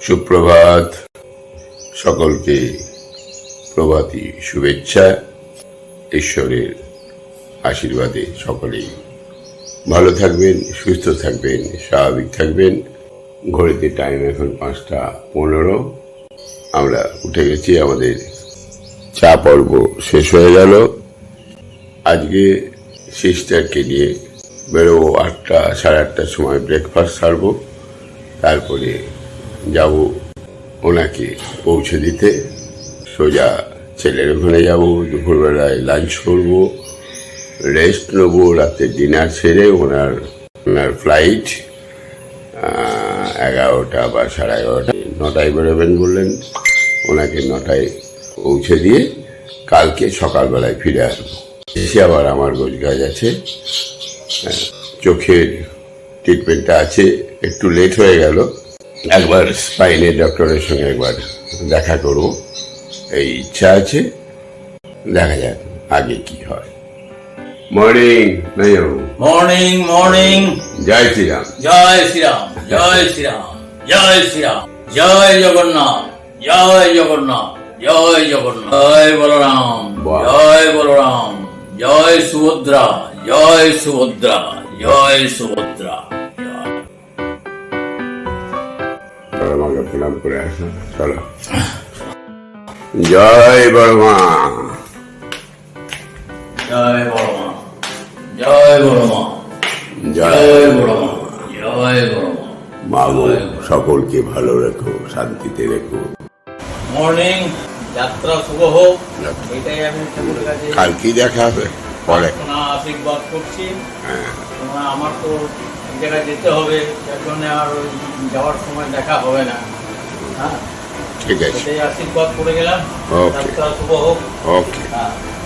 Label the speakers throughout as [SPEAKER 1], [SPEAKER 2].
[SPEAKER 1] সুপ্রভাত। সকলকে প্রভাতী শুভেচ্ছা। ঈশ্বরের আশীর্বাদে সকলেই ভালো থাকবেন, সুস্থ থাকবেন, স্বাভাবিক থাকবেন। ঘড়িতে টাইম এখন পাঁচটা পনেরো। আমরা উঠে গেছি, আমাদের চা পর্ব শেষ হয়ে গেল। আজকে সিস্টারকে নিয়ে বেরোবো আটটা, সাড়ে আটটার সময় ব্রেকফাস্ট সারবো। তারপরে যাব ওনাকে পৌঁছে দিতে। সোজা ছেলের ওখানে যাব, দুপুরবেলায় লাঞ্চ করব। রেস্ট নেব, রাতে ডিনার সেরে ওনার ওনার ফ্লাইট এগারোটা বা সাড়ে এগারোটা, নটায় বেরোবেন বললেন। ওনাকে নটায় পৌঁছে দিয়ে কালকে সকালবেলায় ফিরে আসব। এসে আবার আমার গোজ গাছ আছে। চোখের ট্রিটমেন্টটা আছে, একটু লেট হয়ে গেল। একবার স্পাইনের ডক্টরের সঙ্গে একবার দেখা করব। এই ইচ্ছা আছে দেখা যাক আগে কি হয়। মর্নিং
[SPEAKER 2] মর্নিং মর্নিং
[SPEAKER 1] জয় শ্রীরাম।
[SPEAKER 2] জয় শ্রীরাম জয় শ্রীরাম জয় শ্রীরাম জয় জগন্নাথ জয় জগন্নাথ জয় জগন্নাথ। জয় বলরাম জয় বলরাম জয় সুভদ্রা জয় সুভদ্রা জয় সুভদ্রা।
[SPEAKER 1] প্রণাম করে আসো চলো। জয় বর্মা
[SPEAKER 2] জয় জয়
[SPEAKER 1] জয়
[SPEAKER 2] জয়
[SPEAKER 1] মা সকলকে ভালো রেখো শান্তিতে রেখো।
[SPEAKER 2] মর্নিং যাত্রা শুভ হোক। এটাই আমি ঠাকুরের কাছে
[SPEAKER 1] কালকেই দেখা হবে? পরে।
[SPEAKER 2] আশীর্বাদ করছি।
[SPEAKER 1] হ্যাঁ।
[SPEAKER 2] আমার তো এক জায়গায় যেতে হবে যার জন্য আর যাওয়ার সময় দেখা হবে না।
[SPEAKER 1] ঠিক আছে।
[SPEAKER 2] আশীর্বাদ করে গেলাম। হোক।
[SPEAKER 1] ওকে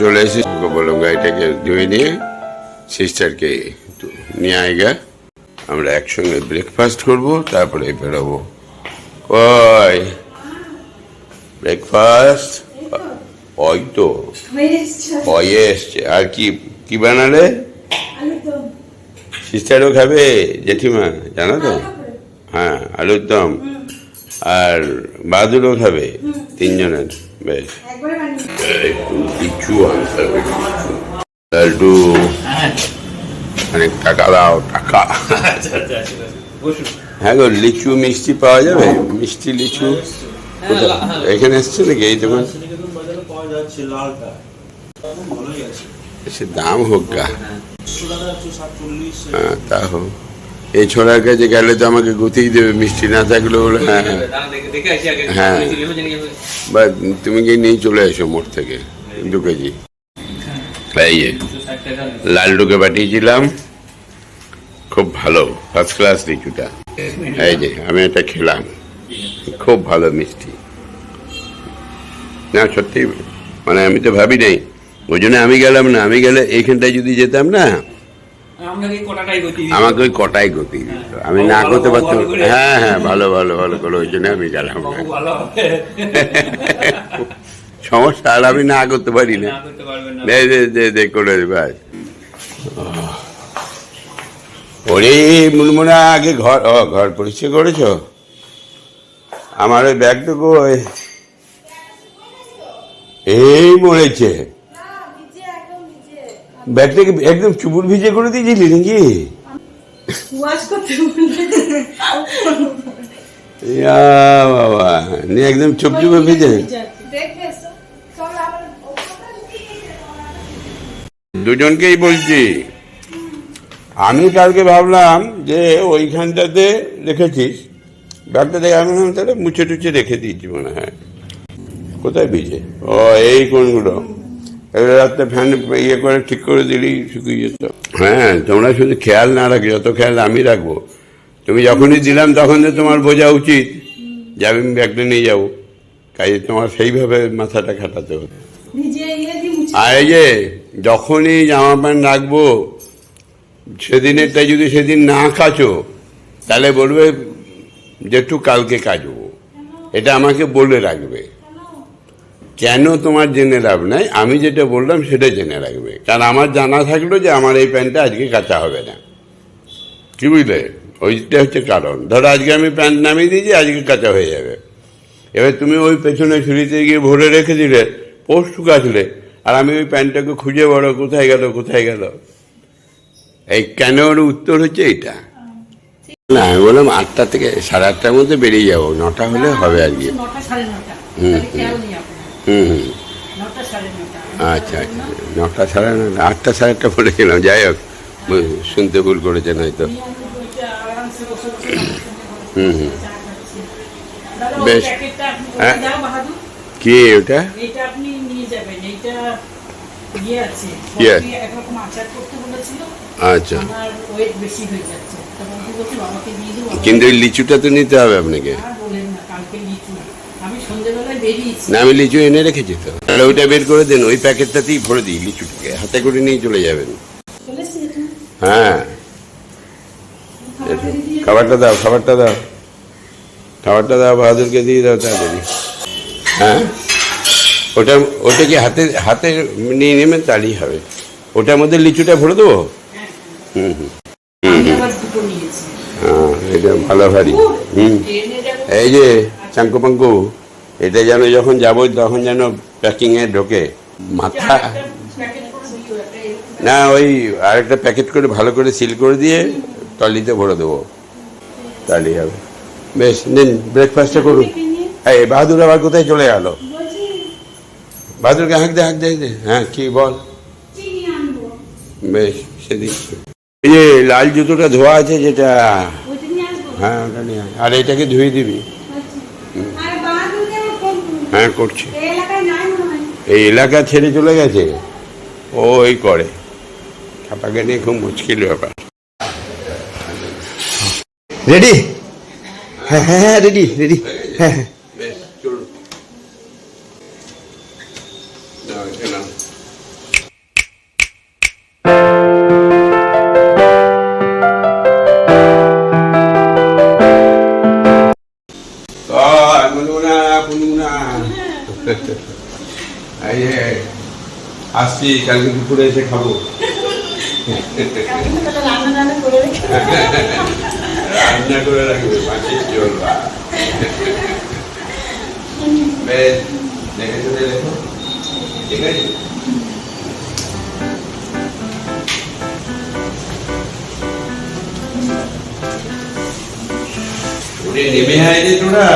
[SPEAKER 1] চলে এসেছি। ওকে বললাম গাড়িটাকে ধুয়ে নিয়ে সিস্টারকে নিয়ে আয়গা। আমরা একসঙ্গে ব্রেকফাস্ট করব তারপরে বেরোবো। কই ব্রেকফাস্ট ওই তো ওই এসছে। আর কি কি বানালে? সিস্টারও খাবে? জেঠিমা জানো তো? হ্যাঁ আলুর দম। আর বাহাদুরও খাবে তিনজনের বেশ। একটু লিচু আনতে হবে লাড্ডু অনেক টাকা দাও টাকা। হ্যাঁ গো লিচু মিষ্টি পাওয়া যাবে? মিষ্টি লিচু? এখানে এসছে নাকি এই দোকান? সে দাম হোক গা। হ্যাঁ তা হোক। এই ছোড়ার কাছে গেলে তো আমাকে গুতেই দেবে, মিষ্টি না থাকলে বলে হ্যাঁ হ্যাঁ। হ্যাঁ। বা তুমি গিয়ে নিয়ে চলে এসো মোড় থেকে, দু কেজি। এই যে পাঠিয়েছিলাম। খুব ভালো ফার্স্ট ক্লাস লিচুটা। এই যে, আমি এটা খেলাম। খুব ভালো মিষ্টি। না, সত্যি মানে আমি তো ভাবি নাই। ওই জন্য আমি গেলাম না, আমি গেলে এইখানটায় যদি যেতাম না আমাকে ওই কটাই গতি দিত আমি না করতে পারতাম হ্যাঁ হ্যাঁ ভালো ভালো ভালো করে ওই জন্য আমি গেলাম। সমস্যা আর আমি না করতে পারি না। করে ভাই। ওরে মুনমুনা আগে ঘর ও ঘর পরিষ্কার করেছ? আমার ওই ব্যাগটুকু ওই এই মরেছে। ব্যাগটাকে একদম চুপুর ভিজে করে দিয়েছিলি নাকি? বাবা নিয়ে একদম চুপ চুপে ভিজে। দুজনকেই বলছি। আমি কালকে ভাবলাম যে ওইখানটাতে রেখেছিস। ব্যাগটা দেখে আমি ভাবলাম তাহলে মুছে টুচে রেখে দিয়েছি মনে হয়। কোথায় ভিজে? ও এই কোনগুলো? রাত্রে ফ্যান ইয়ে করে ঠিক করে দিলেই শুকিয়ে যেত। হ্যাঁ তোমরা শুধু খেয়াল না রাখো যত খেয়াল আমি রাখব। তুমি যখনই দিলাম তখন তোমার বোঝা উচিত যাবে আমি ব্যাগটা নিয়ে যাব। কাজে তোমার সেইভাবে মাথাটা খাটাতে হবে। আর এই যে যখনই জামা প্যান্ট রাখব সেদিনেরটা যদি সেদিন না কাচো তাহলে বলবে যে একটু কালকে কাচবো। এটা আমাকে বলে রাখবে। কেন তোমার জেনে লাভ নাই? আমি যেটা বললাম সেটা জেনে রাখবে। কারণ আমার জানা থাকল যে আমার এই প্যান্টটা আজকে কাঁচা হবে না। কি বুঝলে? ওইটা হচ্ছে কারণ। ধরো আজকে আমি প্যান্ট নামিয়ে দিয়েছি আজকে কাঁচা হয়ে যাবে। এবার তুমি ওই পেছনে ছুরিতে গিয়ে ভরে রেখে দিলে পোস্ট কাচলে আর আমি ওই প্যান্টটাকে খুঁজে বড় কোথায় গেল কোথায় গেল? এই কেন ওর উত্তর হচ্ছে এইটা। না আমি বললাম আটটা থেকে সাড়ে আটটার মধ্যে বেরিয়ে যাব নটা হলে হবে আর কি
[SPEAKER 3] নটা।
[SPEAKER 1] হুম, হুম হুম। আচ্ছা আচ্ছা। নটা সাড়ে নটা আটটা সাড়ে আটটা বলেছিলাম যাই হোক। শুনতে ভুল করেছেন হয়তো হুম হুম। বেশ। হ্যাঁ। কি ওটা?
[SPEAKER 3] ইয়ে
[SPEAKER 1] আচ্ছা। কিন্তু লিচুটা তো নিতে হবে আপনাকে।
[SPEAKER 3] না আমি
[SPEAKER 1] লিচু এনে রেখেছি তো। তাহলে ওইটা বের করে দেন ওই প্যাকেটটাতেই ভরে দিই লিচুটাকে। হাতে করে নিয়ে চলে যাবেন। হ্যাঁ।
[SPEAKER 4] খাবারটা
[SPEAKER 1] দাও। খাবারটা দাও খাবারটা দাও। বাহাদুরকে দিয়ে দাও তাড়াতাড়ি। হ্যাঁ? ওটা ওটা কি হাতে হাতে নিয়ে নেবেন তাহলেই হবে। ওটার মধ্যে লিচুটা ভরে দেবো? হুম হুম। হ্যাঁ এটা ভালো ভারী। হুম। এই যে চাঙ্কু পাঙ্কু। এটা যেন যখন যাব তখন যেন প্যাকিংয়ে ঢোকে। মাথা না ওই আরেকটা প্যাকেট করে ভালো করে সিল করে দিয়ে টলিতে ভরে দেবো। তাহলেই হবে। বেশ নিন ব্রেকফাস্টটা করুন। এই বাহাদুর আবার কোথায় চলে গেল? বাহাদুরকে হাঁক দে হাঁক দে হ্যাঁ কি বল? বেশ সেদিক এই যে লাল জুতোটা ধোয়া আছে যেটা হ্যাঁ ওটা নিয়ে আর এটাকে ধুয়ে দিবি।
[SPEAKER 4] আচ্ছা আর বাহাদুরকে আমার ফোন করুন
[SPEAKER 1] হ্যাঁ করছে।
[SPEAKER 4] এই এলাকায় নাই মনে হয়।
[SPEAKER 1] এই এলাকা ছেড়ে চলে গেছে। ও ওই করে। ছাপাকে নিয়ে খুব মুশকিল ব্যাপার।
[SPEAKER 5] রেডি? হ্যাঁ হ্যাঁ হ্যাঁ রেডি রেডি হ্যাঁ হ্যাঁ।
[SPEAKER 1] আসছি কালকে দুপুরে এসে খাব।
[SPEAKER 4] রান্না করে
[SPEAKER 1] রাখবে ঝোল ভাত। বেশ, দেখো ঠিক আছে? নেমে আয় রে তোরা।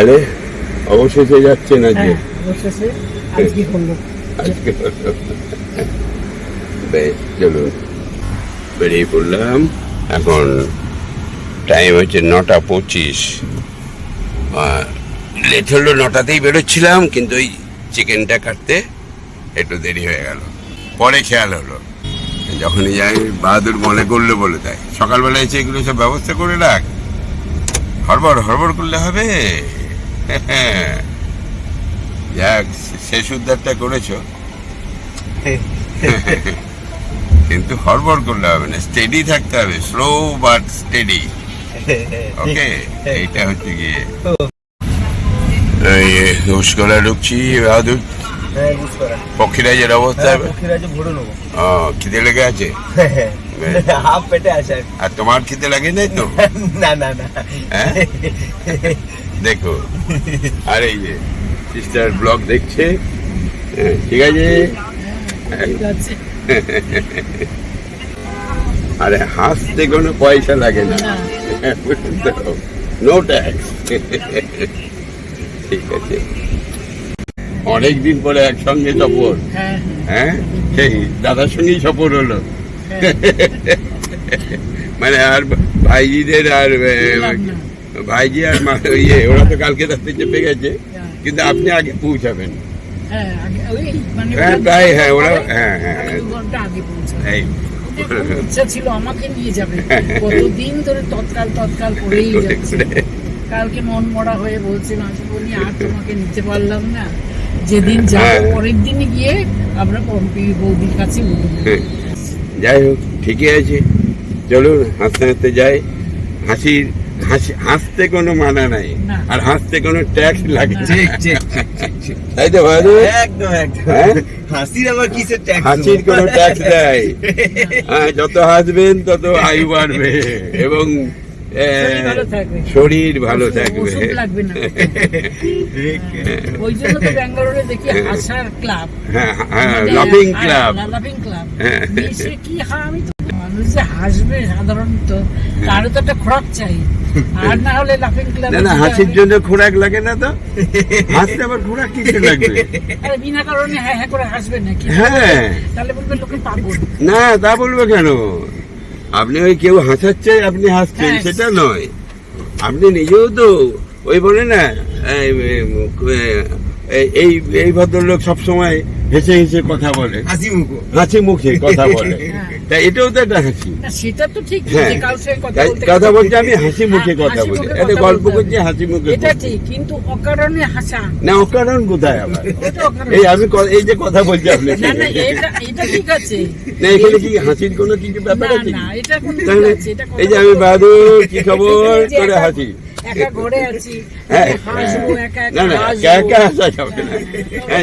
[SPEAKER 1] তাহলে অবশেষে আজকে
[SPEAKER 3] অবশেষে আজকে হলো।
[SPEAKER 1] আজকে বেশ চলুন বেরিয়ে পড়লাম। এখন টাইম হচ্ছে নটা পঁচিশ। আর লেট হলো নটাতেই বেরোচ্ছিলাম কিন্তু ওই চিকেনটা কাটতে একটু দেরি হয়ে গেল। পরে খেয়াল হলো। যখনই যাই বাহাদুর মনে করল বলে তাই সকালবেলা এসে এগুলো সব ব্যবস্থা করে রাখ। হড়বড় হড়বড় করলে হবে। যাক শেষ উদ্ধারটা করেছ। কিন্তু হড়বড় করলে হবে না স্টেডি থাকতে হবে স্লো বাট স্টেডি ওকে এইটা হচ্ছে গিয়ে। এই ঘোষকলা ঢুকছি বাহাদুর
[SPEAKER 5] হ্যাঁ
[SPEAKER 1] পক্ষীরাজের অবস্থা
[SPEAKER 5] হ্যাঁ
[SPEAKER 1] খিদে লেগে আছে?
[SPEAKER 5] হাফ পেটে আছে। আর
[SPEAKER 1] তোমার খিদে লাগে নাই তো?
[SPEAKER 5] না না না।
[SPEAKER 1] হ্যাঁ? দেখো। আর এই যে সিস্টার ব্লগ দেখছে? হ্যাঁ, ঠিক আছে? আরে হাসতে কোনো পয়সা লাগে না। নো। ট্যাক্স ঠিক আছে। অনেক দিন পরে একসঙ্গে সফর।
[SPEAKER 3] হ্যাঁ।
[SPEAKER 1] হ্যাঁ? সেই দাদার সঙ্গেই সফর হলো। মানে আর ভাইজিদের আর। ভাইজি আর মা- ইয়ে ওরা তো কালকে রাত্রে চেপে গেছে কিন্তু আপনি আগে পৌঁছাবেন।
[SPEAKER 3] হ্যাঁ মানে
[SPEAKER 1] হ্যাঁ তাই হ্যাঁ ওরা হ্যাঁ হ্যাঁ
[SPEAKER 3] পৌঁছাবো।
[SPEAKER 1] এই।
[SPEAKER 3] ইচ্ছা ছিল আমাকে নিয়ে যাবে। কতদিন ধরে তৎকাল তৎকাল করেই যাচ্ছে। কালকে মন মরা হয়ে আর তোমাকে নিতে পারলাম না। যেদিন
[SPEAKER 1] হ্যাঁ।
[SPEAKER 3] পরের গিয়ে আমরা পম্পি বৌদির কাছে
[SPEAKER 1] হ্যাঁ। যাই হোক ঠিকই আছে। চলুন হাসতে হাসতে যাই। হাসির হাসি হাসতে কোনো মানা নাই। আর হাসতে কোনো ট্যাক্স লাগে না।
[SPEAKER 5] ঠিক ঠিক ঠিক, ঠিক ঠিক
[SPEAKER 1] তাই তো ভাই
[SPEAKER 5] একদম একদম।
[SPEAKER 1] হ্যাঁ?
[SPEAKER 5] হাসির আবার কিসের ট্যাক্স?
[SPEAKER 1] হাসির কোনো ট্যাক্স দেয় হ্যাঁ, যত হাসবেন তত আয়ু বাড়বে। এবং
[SPEAKER 3] শরীর ভালো থাকবে। ওই জন্য তো ব্যাঙ্গালোরে দেখি হাসার ক্লাব।
[SPEAKER 1] হ্যাঁ হ্যাঁ ক্লাব।
[SPEAKER 3] লাফিং ক্লাব।
[SPEAKER 1] হ্যাঁ।
[SPEAKER 3] কি হ্যাঁ আমি তো মানুষ যে হাসবে সাধারণত। কারও তো একটা খোরাক চাই। আর না হলে লাফিং ক্লাব
[SPEAKER 1] না না হাসির জন্য খোরাক লাগে না তো। হাসতে আবার খোরাক কিছু লাগবে?
[SPEAKER 3] আরে বিনা কারণে হ্যাঁ হ্যাঁ করে হাসবে নাকি
[SPEAKER 1] হ্যাঁ।
[SPEAKER 3] তাহলে বলবে লোকে পাগল।
[SPEAKER 1] না তা বলব কেন? আপনি ওই কেউ হাসাচ্ছে আপনি হাসছেন। সেটা নয়। আপনি নিজেও তো ওই বলে না এই, এই- ভদ্রলোক সবসময় হেসে হেসে কথা বলে।
[SPEAKER 5] হাসি মুখ।
[SPEAKER 1] হাসি মুখে কথা বলে। তা এটাও তো একটা হাসি।
[SPEAKER 3] সেটা তো ঠিক
[SPEAKER 1] হ্যাঁ।
[SPEAKER 3] কথা
[SPEAKER 1] বলছি আমি হাসি মুখে
[SPEAKER 3] হ্যাঁ,
[SPEAKER 1] কথা বলি। এটা গল্প করছি হাসি মুখে
[SPEAKER 3] এটা ঠিক কিন্তু অকারণে হাসা।
[SPEAKER 1] না অকারণ কোথায়
[SPEAKER 3] অকারণে
[SPEAKER 1] এই আমি এই যে কথা বলছি আপনি
[SPEAKER 3] না না এটা এটা ঠিক আছে।
[SPEAKER 1] না এখানে কি হাসির কোনো কিছু ব্যাপার আছে?
[SPEAKER 3] না এটা কোনো আছে
[SPEAKER 1] এই যে আমি বাদুর কি খবর? করে হাসি।
[SPEAKER 3] একা ঘরে আছি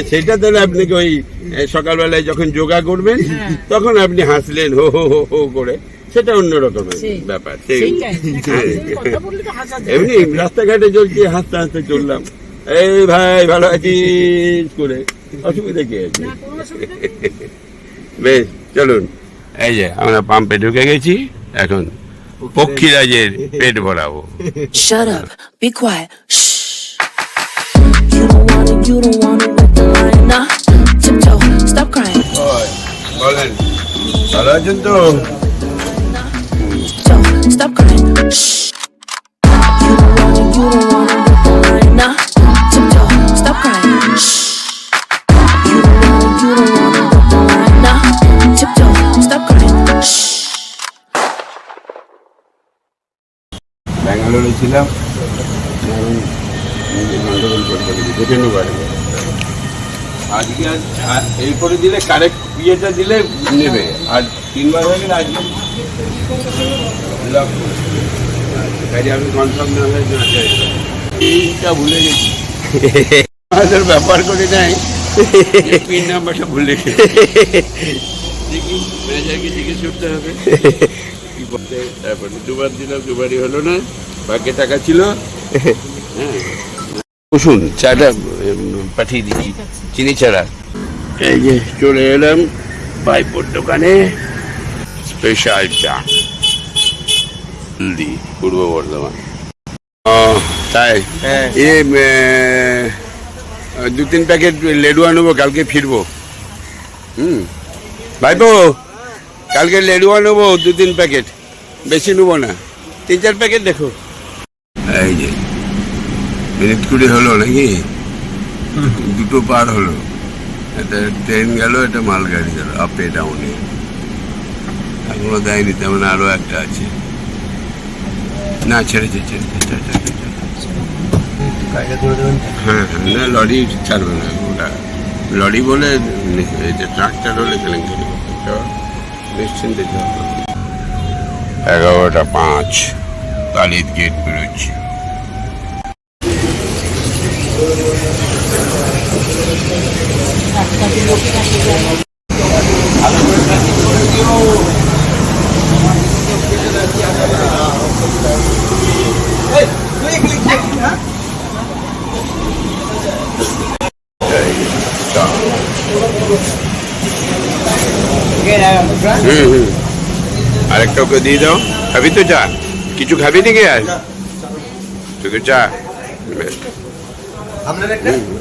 [SPEAKER 1] সেটা তাহলে আপনাকে ওই সকালবেলায় যখন যোগা করবেন
[SPEAKER 3] হ্যাঁ।
[SPEAKER 1] তখন আপনি হাসলেন হো হো হো হো করে। সেটা অন্য রকমের ব্যাপার হ্যাঁ। এমনি রাস্তাঘাটে চলছি হাসতে হাসতে চললাম। এই ভাই ভালো আছিস? করে। অসুবিধা কি আছে। বেশ চলুন। এই যে আমরা পাম্পে ঢুকে গেছি এখন পক্ষীরাজের পেট ভরাবো
[SPEAKER 6] Shut up. Be quiet. Shh. You don't wanna, you don't wanna wet the line. Nah. Tiptoe. Stop crying.
[SPEAKER 1] বলেন ভালো আছেন তো
[SPEAKER 6] Tiptoe. Stop crying. Shh. You don't wanna, you don't wanna wet the line. Nah. Tiptoe. Stop crying. Shh.
[SPEAKER 1] ব্যাঙ্গালোরে ছিলাম। এখন করতে পারে আজকে এই করে দিলে কারেক্ট ইয়েটা দিলে নেবে। আর তিনবার হয়ে গেলে আজকে আমি কনফার্ম না হয়ে এইটা ভুলে গেছি। আমাদের ব্যাপার করে নাই পিন নাম্বারটা ভুলে গেছি। জিজ্ঞেস করতে হবে। তারপরে দুবার দুবারই হলো না বাকি টাকা ছিল হ্যাঁ বসুন চাটা পাঠিয়ে দিচ্ছি চিনি ছাড়া। এই যে চলে এলাম পাইপোর দোকানে। স্পেশাল চা। হলদি পূর্ব বর্ধমান। তাই? এ এ, দু তিন প্যাকেট লেডু আনব কালকে ফিরবো। হুম। ভাইপো কালকে লেডুয়া নেব দু তিন প্যাকেট। বেশি নেব না। তিন চার প্যাকেট দেখো। এই যে মিনিট কুড়ি হলো নাকি? দুটো পার হলো। এটা ট্রেন গেল এটা মালগাড়ি গেল আপে ডাউনে এখনও দেয়নি তেমন আরও একটা আছে। না ছেড়েছে ছেড়েছে হ্যাঁ হ্যাঁ না লরি ছাড়বে না ওটা লরি বলে এই যে ট্রাক্টর হলে কেলেঙ্কারি নিশ্চিন্তে এগারোটা পাঁচ কালিদ গেট বেরোচ্ছি হুম হুম আরে একটা ওকে দিয়ে দাও। খাবি তো চা কিছু খাবি নাকি আর শুধু চা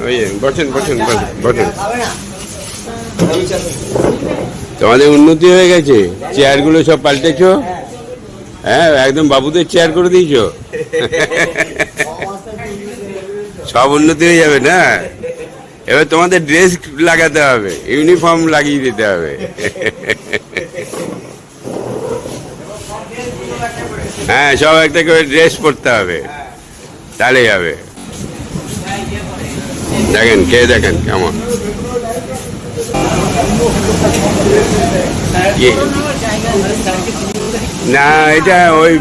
[SPEAKER 1] ওই বসেন বসেন, বসেন তোমাদের উন্নতি হয়ে গেছে? চেয়ারগুলো সব পাল্টেছো? হ্যাঁ একদম বাবুদের চেয়ার করে দিয়েছ? সব উন্নতি হয়ে যাবে না? এবার তোমাদের ড্রেস লাগাতে হবে ইউনিফর্ম লাগিয়ে দিতে হবে। হ্যাঁ সব একটা করে ড্রেস পরতে হবে। তাহলে যাবে। দেখেন, কে দেখেন, কেমন? না, এটা ওই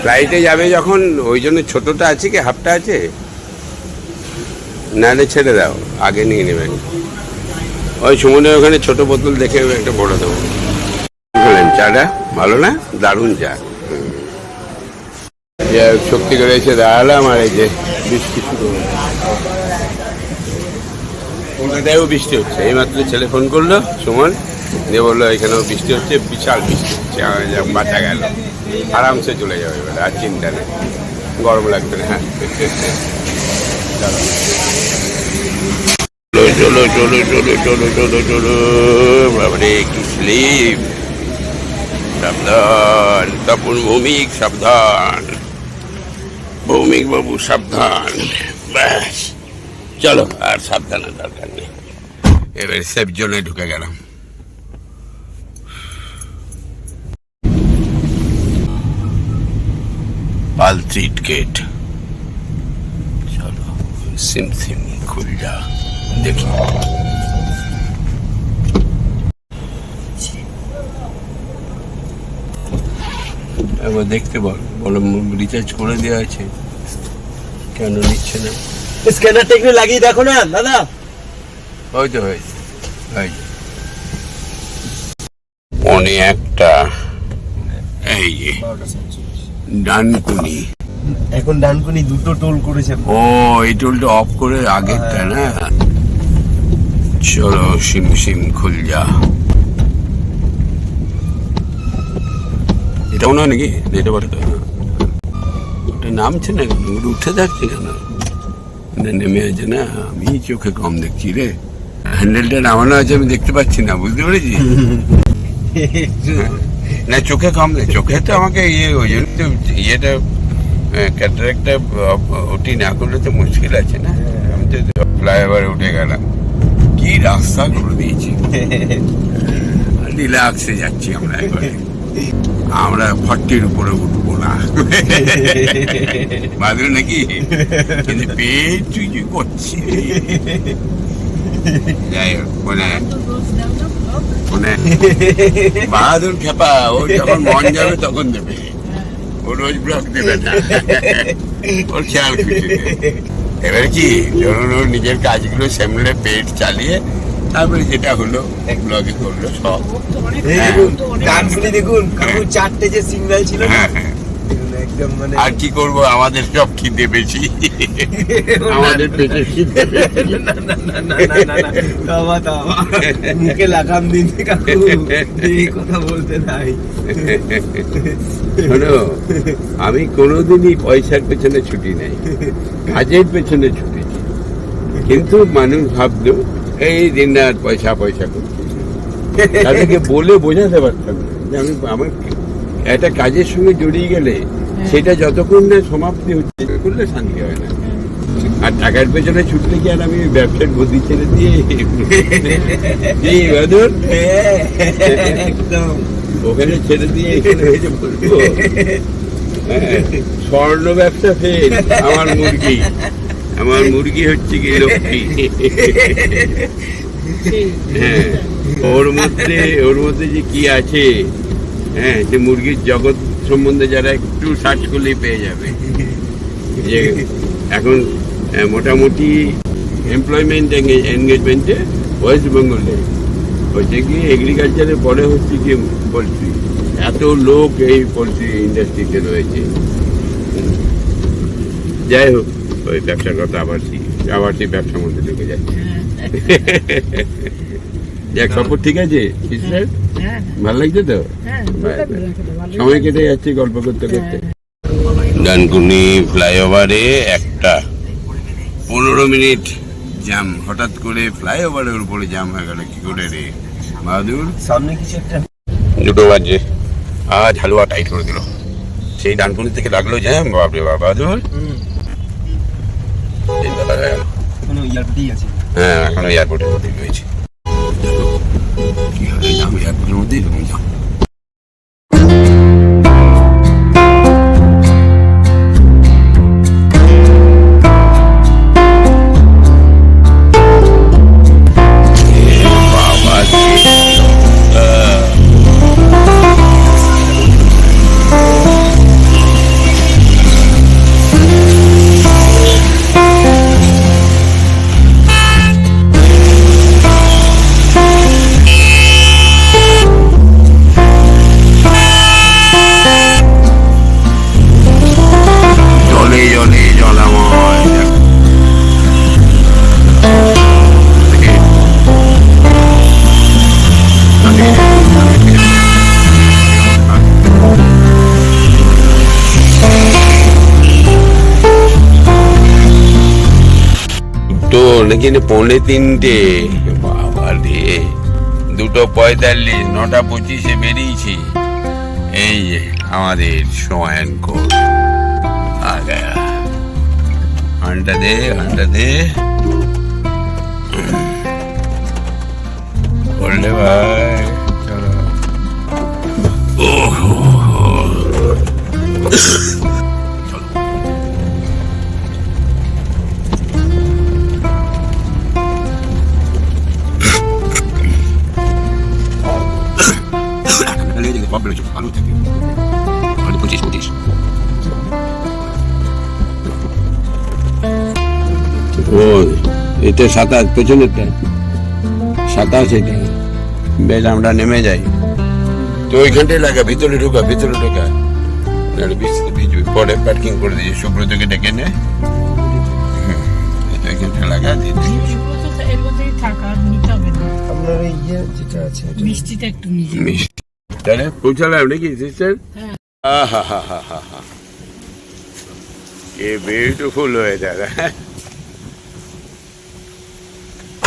[SPEAKER 1] ফ্লাইটে যাবে যখন, ওই জন্য ছোটটা আছে কি, হাফটা আছে? নাহলে ছেড়ে দাও, আগে নিয়ে নেবেন। ওই সুমনের ওখানে ছোট বোতল দেখে একটা বড় দেবো। চাটা? ভালো না? দারুণ চা। আর শক্তি করে এসে দাঁড়ালাম এই যে বৃষ্টি শুরু। কলকাতায়ও বৃষ্টি হচ্ছে। এইমাত্র ছেলে ফোন করল, সুমন, দিয়ে বলল, এখানেও বৃষ্টি হচ্ছে, বিশাল বৃষ্টি হচ্ছে যা বাঁচা গেল। আরামসে চলে যাবে এবার, আর চিন্তা নেই। গরম লাগবে না। হ্যাঁ চলো চলো চলো চলো চলো চলো বাবারে কি স্লিপ সাবধান, তপন ভৌমিক, সাবধান। ভৌমিক বাবু সাবধান। ব্যাস। চলো, আর সাবধানের দরকার নেই। এবার সেফ জোনে ঢুকে গেলাম। Pal street gate. চলো, সিম সিম খুল যা দেখি। একবার দেখতে বল বলো রিচার্জ করে দেওয়া আছে। কেন নিচ্ছে না?
[SPEAKER 5] স্ক্যানারটা একটু লাগিয়ে দেখো না দাদা।
[SPEAKER 1] হয়তো হয়েছে হয়েছে পনে একটা এই যে ডানকুনি।
[SPEAKER 5] এখন ডানকুনি দুটো টোল করেছে।
[SPEAKER 1] ও এই টোলটা অফ করে আগেরটা না? চলো সিম সিম খুল যা। এটাও না নাকি? এটা বলে তো। ওটা নামছে না কেন? উঠে যাচ্ছে কেন? না নেমে আছে না। আমি চোখে কম দেখছি রে। হ্যান্ডেলটা নামানো আছে আমি দেখতে পাচ্ছি না বুঝতে পেরেছি না চোখে কম দেয় চোখে তো আমাকে ইয়ে ওই জন্য তো ইয়েটা ক্যাটারেকটা ওটি না করলে তো মুশকিল আছে না? আমি তো ফ্লাইওভারে উঠে গেলাম। কি রাস্তা করে দিয়েছি। রিল্যাক্সে যাচ্ছি আমরা একবারে। আমরা ফর্টির উপরে উঠবো না। বাদল নাকি? কিন্তু পেট তুই কি করছি যাই হোক মানে বাহাদুর খেপা ও যখন মন যাবে তখন দেবে। ও রোজ ব্লক দেবে না। ওর খেয়াল এবার কি ধরুন ওর নিজের কাজগুলো সামলে পেট চালিয়ে তারপরে যেটা হলো ব্লগে করল সব।
[SPEAKER 5] এই
[SPEAKER 1] হ্যাঁ।
[SPEAKER 5] দেখুন ডানকুনি চারটে যে সিগন্যাল ছিল না
[SPEAKER 1] হ্যাঁ, হ্যাঁ।
[SPEAKER 5] দেখুন, একদম মানে
[SPEAKER 1] আর কি করব আমাদের সব খিদে বেশি আমাদের পেটে খিদে
[SPEAKER 5] মুখে লাগাম দিন কাকু এই কথা বলতে নাই।
[SPEAKER 1] শোনো আমি কোনোদিনই পয়সার পেছনে ছুটি নাই। কাজের পেছনে ছুটেছি কিন্তু মানুষ ভাবলো এই দিন রাত পয়সা পয়সা করছি। তাদেরকে বলে বোঝাতে পারতাম যে আমি আমার একটা কাজের সঙ্গে জড়িয়ে গেলে সেটা যতক্ষণ না সমাপ্তি হচ্ছে করলে শান্তি হয় না। আর টাকার পেছনে ছুটলে কি আর আমি ব্যবসার গতি ছেড়ে দিয়ে
[SPEAKER 5] হ্যাঁ, একদম।
[SPEAKER 1] ওখানে ছেড়ে দিয়ে এখানে হয়েছে বলব হ্যাঁ, স্বর্ণ ব্যবসা ফেল আমার মুরগি। আমার মুরগি হচ্ছে কি লক্ষ্মী। হ্যাঁ ওর মধ্যে ওর মধ্যে যে কি আছে হ্যাঁ সে মুরগির জগৎ সম্বন্ধে যারা একটু সার্চ করলেই পেয়ে যাবে। যে এখন মোটামুটি এমপ্লয়মেন্ট এনগেজমেন্টে ওয়েস্ট বেঙ্গলে হচ্ছে কি এগ্রিকালচারের পরে হচ্ছে কি পোলট্রি এত লোক এই পোলট্রি ইন্ডাস্ট্রিতে রয়েছে। যাই হোক। ওই ব্যবসার কথা আবার সেই আবার সেই ব্যবসার মধ্যে ঢুকে যাচ্ছে এক সফর ঠিক আছে?
[SPEAKER 3] হ্যাঁ
[SPEAKER 1] ভালো লাগছে তো?
[SPEAKER 3] হ্যাঁ
[SPEAKER 1] সময় কেটে যাচ্ছে গল্প করতে করতে। ডানকুনি ফ্লাইওভারে একটা পনেরো মিনিট জ্যাম। হঠাৎ করে ফ্লাইওভারের উপরে জ্যাম হয়ে গেল। কি করে রে? বাহাদুর?
[SPEAKER 5] সামনে কিছু একটা।
[SPEAKER 1] দুটো বাজে। আজ হালুয়া টাইট করে দিল। সেই ডানকুনি থেকে লাগল জ্যাম। বাপরে বাবা বাহাদুর। এই বেলা হয়ে
[SPEAKER 5] কোনো ইয়ারপোর্টেই আছে।
[SPEAKER 1] হ্যাঁ এখন এয়ারপোর্টের মধ্যে রয়েছে। কি হবে? এয়ারপোর্টের মধ্যেই এরকম এখানে পৌনে তিনটে। বাবা রে। দুটো পঁয়তাল্লিশ, নটা পঁচিশে বেরিয়েছি। এই যে, আমাদের শয়ন কোট আ ঘণ্টা দে ঘণ্টা দে। এটা সাতাশ পেছনেরটা। সাতাশ এটা। বেশ আমরা নেমে যাই। তো ওইখানটায় লাগা ভিতরে ঢোকা ভিতরে ঢোকা। পরে পার্কিং করে দিয়েছে সুব্রতকে ডেকে নে। ওইখানটা লাগা দিয়ে
[SPEAKER 3] মিষ্টিটা একটু
[SPEAKER 1] মিষ্টি। তাহলে পৌঁছালাম নাকি সিস্টার হা হা হা হা এ বিউটিফুল ওয়েদার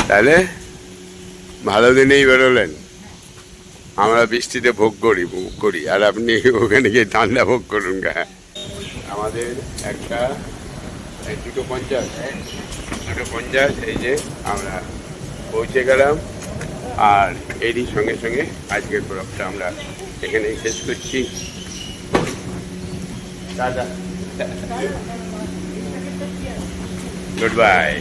[SPEAKER 1] তাহলে ভালো দিনেই বেরোলেন। আমরা বৃষ্টিতে ভোগ করি ভোগ করি। আর আপনি ওখানে গিয়ে ঠান্ডা ভোগ করুন গা। আমাদের একটা দুটো পঞ্চাশ দুটো পঞ্চাশ, এই যে আমরা পৌঁছে গেলাম। আর এরই সঙ্গে সঙ্গে আজকের ব্লগটা আমরা এখানে শেষ করছি। দাদা গুড বাই।